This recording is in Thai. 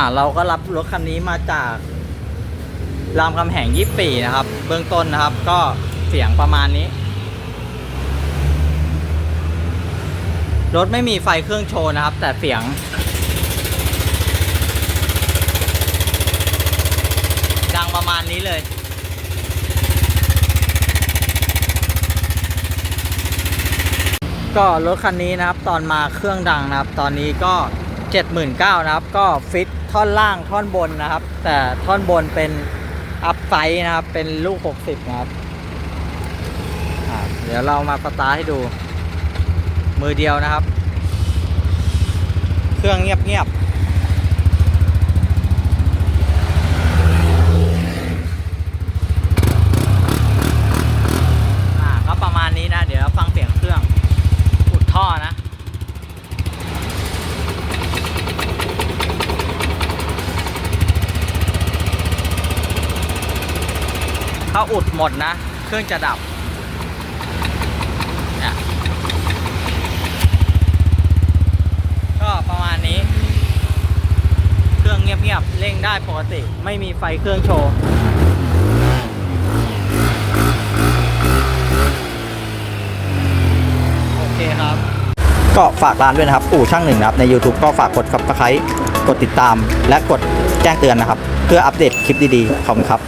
อ่าเราก็รับรถคันนี้มาจากรามคำแหงยี่ปีนะครับ เบื้องต้นนะครับ ก็เสียงประมาณนี้ รถไม่มีไฟเครื่องโชว์นะครับ แต่เสียง ดังประมาณนี้เลยก็รถคันนี้นะครับ ตอนมาเครื่องดังนะครับ ตอนนี้ก็ 79,000นะครับ ก็ฟิตท่อนล่างท่อนบนนะครับ แต่ท่อนบนเป็นอัพไซส์นะครับ เป็นลูก 60 นะครับ เดี๋ยวเรามาสตาร์ทให้ดู มือเดียวนะครับ เครื่องเงียบๆอ่าก็ประมาณนี้นะ เดี๋ยวเราฟังเสียงเครื่อง อุดท่อนะ ถ้าอุดหมดนะ เครื่องจะดับก็ประมาณนี้ เครื่องเงียบๆเร่งได้ปกติ ไม่มีไฟเครื่องโชว์โอเคครับ ก็ฝากร้านด้วยนะครับ อู่ช่างหนึ่งนะครับ ใน YouTube ก็ฝากกด subscribe กดติดตาม และกดแจ้งเตือนนะครับ เพื่ออัปเดตคลิปดีๆขอบคุณครับ